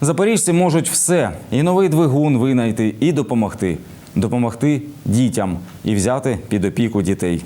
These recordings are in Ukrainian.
Запоріжці можуть все і новий двигун винайти, і допомогти. Допомогти дітям і взяти під опіку дітей.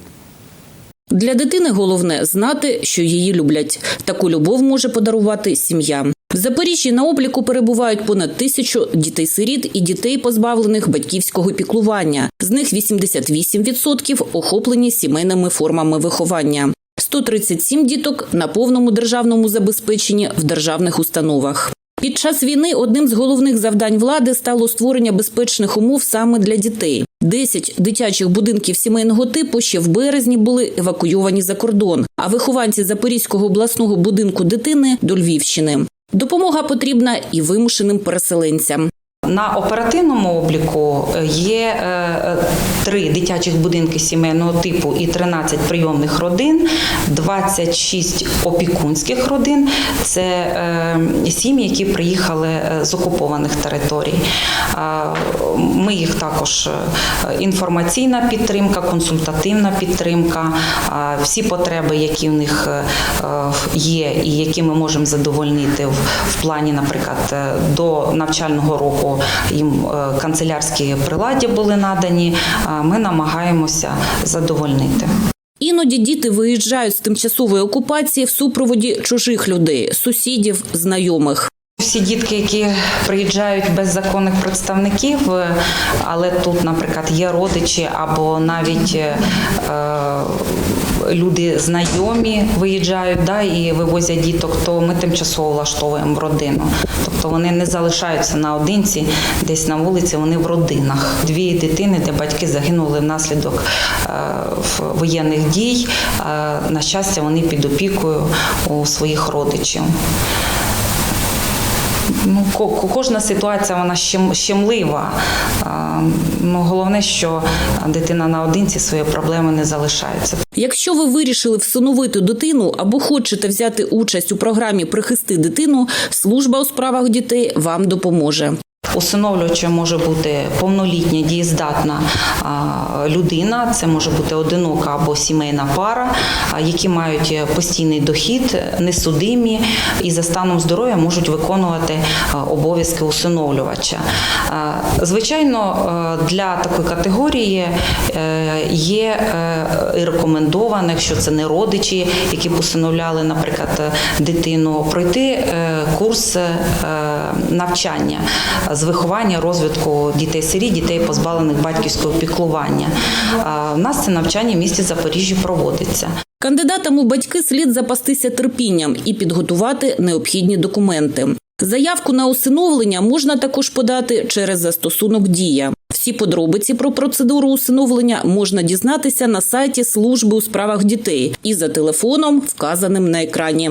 Для дитини головне знати, що її люблять. Таку любов може подарувати сім'я. В Запоріжжі на обліку перебувають понад тисячу дітей-сиріт і дітей, позбавлених батьківського піклування. З них 88% охоплені сімейними формами виховання. 137 діток на повному державному забезпеченні в державних установах. Під час війни одним з головних завдань влади стало створення безпечних умов саме для дітей. 10 дитячих будинків сімейного типу ще в березні були евакуйовані за кордон, а вихованці Запорізького обласного будинку дитини до Львівщини. Допомога потрібна і вимушеним переселенцям. На оперативному обліку е, є е, е, три дитячих будинки сімейного типу і 13 прийомних родин, 26 опікунських родин. Це сім'ї, які приїхали з окупованих територій. Ми їх також інформаційна підтримка, консультативна підтримка, всі потреби, які в них є, і які ми можемо задовольнити в, плані, наприклад, до навчального року їм е, канцелярські приладдя були надані. Ми намагаємося задовольнити. Іноді діти виїжджають з тимчасової окупації в супроводі чужих людей, сусідів, знайомих. Всі дітки, які приїжджають без законних представників, е, але тут, наприклад, є родичі або навіть е, люди знайомі виїжджають да, і вивозять діток, то ми тимчасово влаштовуємо в родину. Тобто вони не залишаються наодинці, десь на вулиці, вони в родинах. Дві дитини, де батьки загинули внаслідок е, воєнних дій. Е, На щастя, вони під опікою у своїх родичів. Ну, ко- ко- кожна ситуація вона щем- щемлива. Ну, головне, що дитина наодинці свої проблеми не залишаються. Якщо ви вирішили всиновити дитину або хочете взяти участь у програмі Прихисти дитину, служба у справах дітей вам допоможе. Усиновлювачем може бути повнолітня дієздатна людина, це може бути одинока або сімейна пара, які мають постійний дохід, несудимі і за станом здоров'я можуть виконувати обов'язки усиновлювача. Звичайно, е, для такої категорії е, є е, і рекомендовано, якщо це не родичі, які б усиновляли, наприклад, дитину, пройти курс навчання з виховання розвитку дітей-сиріт, дітей позбавлених батьківського піклування. У нас це навчання в місті Запоріжжя проводиться. Кандидатам у батьки слід запастися терпінням і підготувати необхідні документи. Заявку на усиновлення можна також подати через застосунок Дія. Всі подробиці про процедуру усиновлення можна дізнатися на сайті служби у справах дітей і за телефоном, вказаним на екрані.